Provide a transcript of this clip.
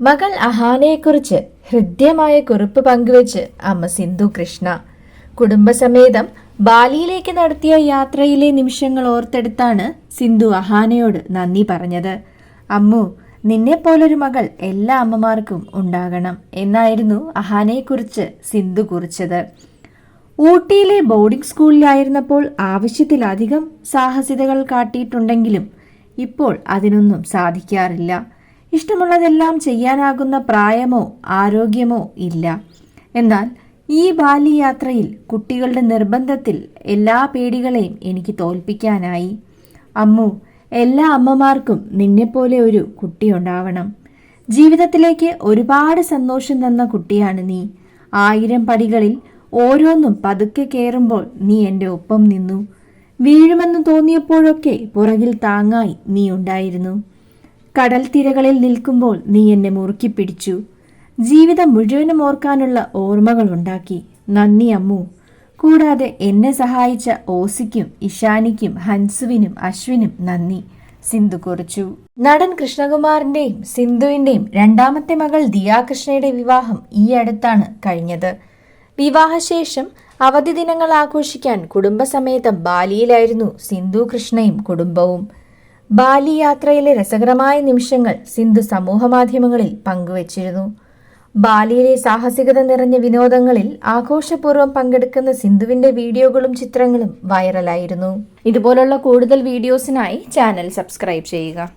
മകൾ അഹാനയെക്കുറിച്ച് ഹൃദ്യമായ കുറിപ്പ് പങ്കുവച്ച് അമ്മ സിന്ധു കൃഷ്ണ. കുടുംബസമേതം ബാലിയിലേക്ക് നടത്തിയ യാത്രയിലെ നിമിഷങ്ങൾ ഓർത്തെടുത്താണ് സിന്ധു അഹാനയോട് നന്ദി പറഞ്ഞത്. അമ്മു നിന്നെപ്പോലൊരു മകൾ എല്ലാ അമ്മമാർക്കും ഉണ്ടാകണം എന്നായിരുന്നു അഹാനയെക്കുറിച്ച് സിന്ധു കുറിച്ചത്. ഊട്ടിയിലെ ബോർഡിംഗ് സ്കൂളിലായിരുന്നപ്പോൾ ആവശ്യത്തിലധികം സാഹസികതകൾ കാട്ടിയിട്ടുണ്ടെങ്കിലും ഇപ്പോൾ അതിനൊന്നും സാധിക്കാറില്ല. ഇഷ്ടമുള്ളതെല്ലാം ചെയ്യാനാകുന്ന പ്രായമോ ആരോഗ്യമോ ഇല്ല. എന്നാൽ ഈ ബാല്യയാത്രയിൽ കുട്ടികളുടെ നിർബന്ധത്തിൽ എല്ലാ പേടികളെയും എനിക്ക് തോൽപ്പിക്കാനായി. അമ്മു എല്ലാ അമ്മമാർക്കും നിന്നെപ്പോലെ ഒരു കുട്ടിയുണ്ടാവണം ജീവിതത്തിലേക്ക് ഒരുപാട് സന്തോഷം തന്ന കുട്ടിയാണ് നീ. ആയിരം പടികളിൽ ഓരോന്നും പതുക്കെ കയറുമ്പോൾ നീ എന്റെ ഒപ്പം നിന്നു. വീഴുമെന്ന് തോന്നിയപ്പോഴൊക്കെ പുറകിൽ താങ്ങായി നീ ഉണ്ടായിരുന്നു. കടൽ തിരകളിൽ നിൽക്കുമ്പോൾ നീ എന്നെ മുറുക്കി പിടിച്ചു ജീവിതം മുഴുവനും ഓർക്കാനുള്ള ഓർമ്മകൾ ഉണ്ടാക്കി. നന്ദി അമ്മു. കൂടാതെ എന്നെ സഹായിച്ച ഓസിക്കും ഇഷാനിക്കും ഹൻസുവിനും അശ്വിനും നന്ദി. സിന്ധു കുറിച്ചു. നടൻ കൃഷ്ണകുമാറിന്റെയും സിന്ധുവിന്റെയും രണ്ടാമത്തെ മകൾ ദിയാകൃഷ്ണയുടെ വിവാഹം ഈ അടുത്താണ് കഴിഞ്ഞത്. വിവാഹശേഷം അവധി ദിനങ്ങൾ ആഘോഷിക്കാൻ കുടുംബസമേതം ബാലിയിലായിരുന്നു സിന്ധു കൃഷ്ണയും കുടുംബവും. ബാലി യാത്രയിലെ രസകരമായ നിമിഷങ്ങൾ സിന്ധു സമൂഹമാധ്യമങ്ങളിൽ പങ്കുവച്ചിരുന്നു. ബാലിയിലെ സാഹസികത നിറഞ്ഞ വിനോദങ്ങളിൽ ആഘോഷപൂർവം പങ്കെടുക്കുന്ന സിന്ധുവിന്റെ വീഡിയോകളും ചിത്രങ്ങളും വൈറലായിരുന്നു. ഇതുപോലുള്ള കൂടുതൽ വീഡിയോസിനായി ചാനൽ സബ്സ്ക്രൈബ് ചെയ്യുക.